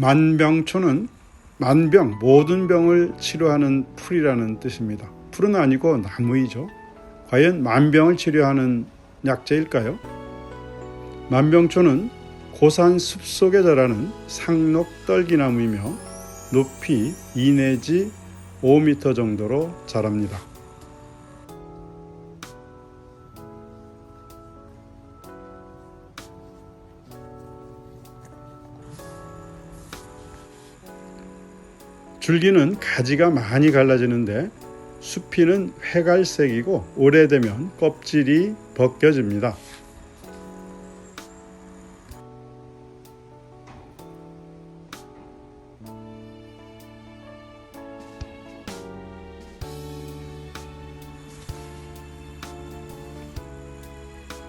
만병초는 만병 모든 병을 치료하는 풀이라는 뜻입니다. 풀은 아니고 나무이죠. 과연 만병을 치료하는 약재일까요? 만병초는 고산 숲속에 자라는 상록 떨기나무이며 높이 2 내지 5m 정도로 자랍니다. 줄기는 가지가 많이 갈라지는데 수피는 회갈색이고 오래되면 껍질이 벗겨집니다.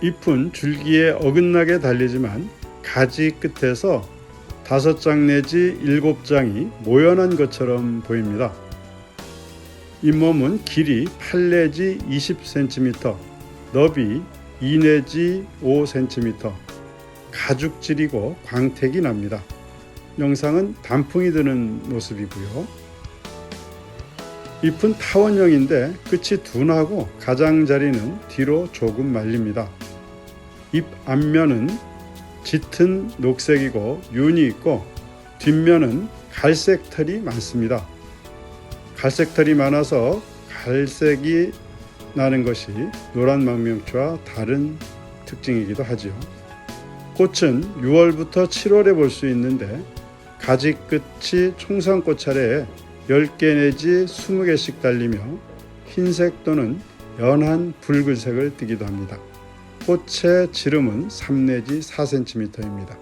잎은 줄기에 어긋나게 달리지만 가지 끝에서 다섯 장 내지 일곱 장이 모연한 것처럼 보입니다. 잇몸은 길이 8 내지 20cm, 너비 2 내지 5cm, 가죽질이고 광택이 납니다. 영상은 단풍이 드는 모습이고요. 잎은 타원형인데 끝이 둔하고 가장자리는 뒤로 조금 말립니다. 잎 앞면은 짙은 녹색이고 윤이 있고 뒷면은 갈색 털이 많습니다. 갈색 털이 많아서 갈색이 나는 것이 노란 망명초와 다른 특징이기도 하지요. 꽃은 6월부터 7월에 볼 수 있는데 가지 끝이 총상꽃 차례에 10개 내지 20개씩 달리며 흰색 또는 연한 붉은색을 띠기도 합니다. 꽃의 지름은 3 내지 4cm입니다.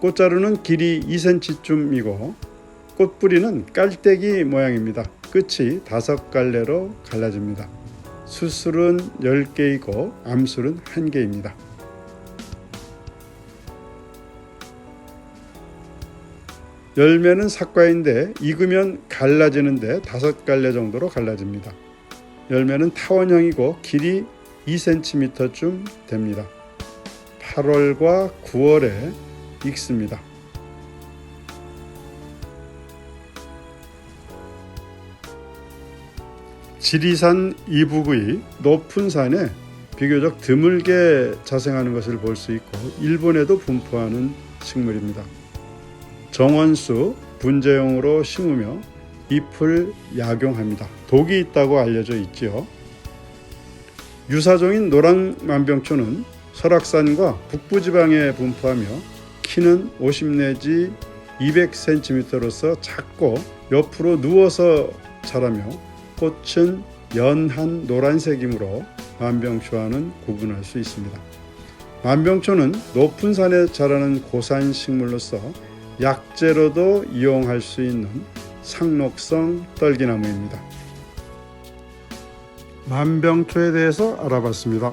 꽃자루는 길이 2cm쯤이고 꽃뿌리는 깔때기 모양입니다. 끝이 다섯 갈래로 갈라집니다. 수술은 10개이고 암술은 1개입니다. 열매는 사과인데 익으면 갈라지는데 다섯 갈래 정도로 갈라집니다. 열매는 타원형이고 길이 2cm쯤 됩니다. 8월과 9월에 익습니다. 지리산 이북의 높은 산에 비교적 드물게 자생하는 것을 볼 수 있고 일본에도 분포하는 식물입니다. 정원수 분재용으로 심으며 잎을 약용합니다. 독이 있다고 알려져 있지요. 유사종인 노랑만병초는 설악산과 북부지방에 분포하며 키는 50 내지 200cm로서 작고 옆으로 누워서 자라며 꽃은 연한 노란색이므로 만병초와는 구분할 수 있습니다. 만병초는 높은 산에 자라는 고산 식물로서 약재로도 이용할 수 있는 상록성 떨기나무입니다. 만병초에 대해서 알아봤습니다.